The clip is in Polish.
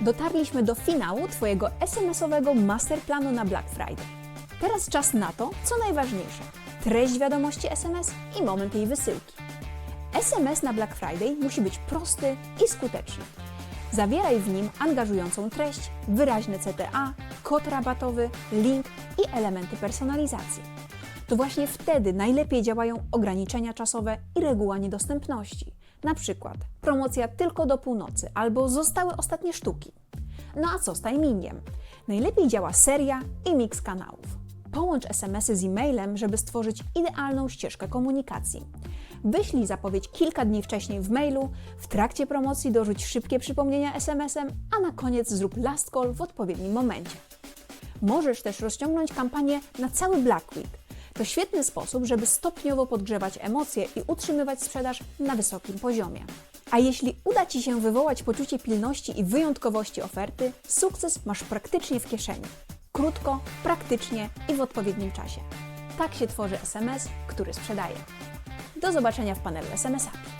Dotarliśmy do finału Twojego SMS-owego masterplanu na Black Friday. Teraz czas na to, co najważniejsze: treść wiadomości SMS i moment jej wysyłki. SMS na Black Friday musi być prosty i skuteczny. Zawieraj w nim angażującą treść, wyraźne CTA, kod rabatowy, link i elementy personalizacji. To właśnie wtedy najlepiej działają ograniczenia czasowe i reguła niedostępności. Na przykład promocja tylko do północy albo zostały ostatnie sztuki. No a co z timingiem? Najlepiej działa seria i miks kanałów. Połącz SMS-y z e-mailem, żeby stworzyć idealną ścieżkę komunikacji. Wyślij zapowiedź kilka dni wcześniej w mailu, w trakcie promocji dorzuć szybkie przypomnienia SMS-em, a na koniec zrób last call w odpowiednim momencie. Możesz też rozciągnąć kampanię na cały Black Week. To świetny sposób, żeby stopniowo podgrzewać emocje i utrzymywać sprzedaż na wysokim poziomie. A jeśli uda Ci się wywołać poczucie pilności i wyjątkowości oferty, sukces masz praktycznie w kieszeni. Krótko, praktycznie i w odpowiednim czasie. Tak się tworzy SMS, który sprzedaje. Do zobaczenia w panelu SMS API.